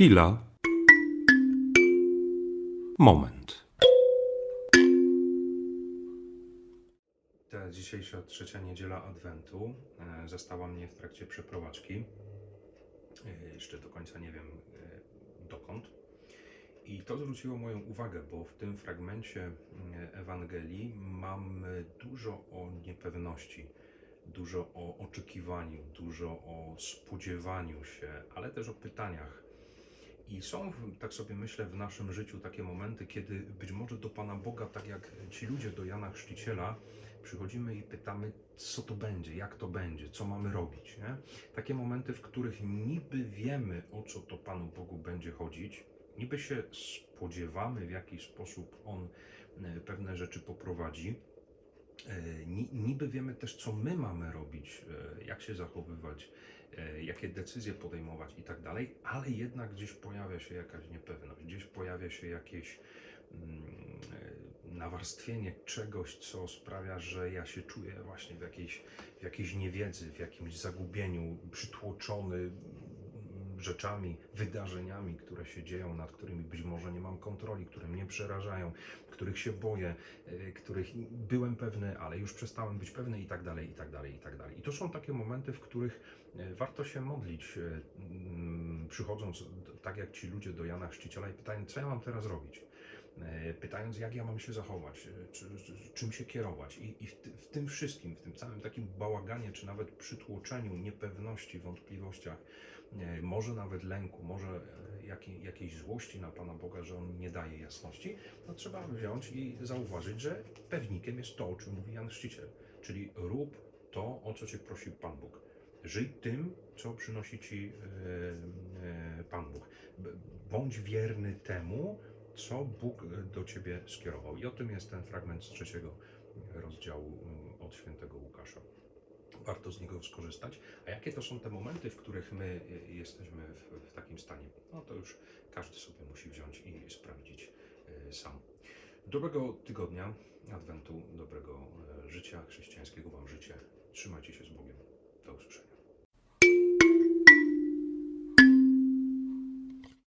Chwila. Moment. Ta dzisiejsza trzecia niedziela Adwentu e, zastała mnie w trakcie przeprowadzki. E, Jeszcze do końca nie wiem e, dokąd. I to zwróciło moją uwagę, bo w tym fragmencie e, Ewangelii mamy dużo o niepewności, dużo o oczekiwaniu, dużo o spodziewaniu się, ale też o pytaniach. I są, tak sobie myślę, w naszym życiu takie momenty, kiedy być może do Pana Boga, tak jak ci ludzie do Jana Chrzciciela, przychodzimy i pytamy, co to będzie, jak to będzie, co mamy robić. Nie? Takie momenty, w których niby wiemy, o co to Panu Bogu będzie chodzić, niby się spodziewamy, w jaki sposób On e, pewne rzeczy poprowadzi. E, ni- Niby wiemy też, co my mamy robić, e, jak się zachowywać, e, jakie decyzje podejmować i tak dalej, ale jednak gdzieś pojawia się jakaś niepewność, gdzieś pojawia się jakieś mm, nawarstwienie czegoś, co sprawia, że ja się czuję właśnie w jakiejś, w jakiejś niewiedzy, w jakimś zagubieniu, przytłoczony rzeczami, wydarzeniami, które się dzieją, nad którymi być może nie mam kontroli, które mnie przerażają, których się boję, e, których byłem pewny, ale już przestałem być pewny i tak dalej, i tak dalej, i tak dalej. I to są takie momenty, w których e, warto się modlić, e, przychodząc tak jak ci ludzie do Jana Chrzciciela i pytając, co ja mam teraz robić? E, Pytając, jak ja mam się zachować, e, czy, czy, czym się kierować. I, i w, w tym wszystkim, w tym całym takim bałaganie, czy nawet przytłoczeniu, niepewności, wątpliwościach, e, może nawet lęku, może jakiej, jakiejś złości na Pana Boga, że On nie daje jasności, to trzeba wziąć i zauważyć, że pewnikiem jest to, o czym mówi Jan Chrzciciel. Czyli rób to, o co Cię prosił Pan Bóg. Żyj tym, co przynosi Ci Pan Bóg. Bądź wierny temu, co Bóg do Ciebie skierował. I o tym jest ten fragment z trzeciego rozdziału mm, od świętego Łukasza. Warto z niego skorzystać. A jakie to są te momenty, w których my e, jesteśmy w, w takim stanie? No to już każdy sobie musi wziąć i sprawdzić e, sam. Dobrego tygodnia, Adwentu, dobrego e, życia chrześcijańskiego Wam życie. Trzymajcie się z Bogiem. Do usłyszenia.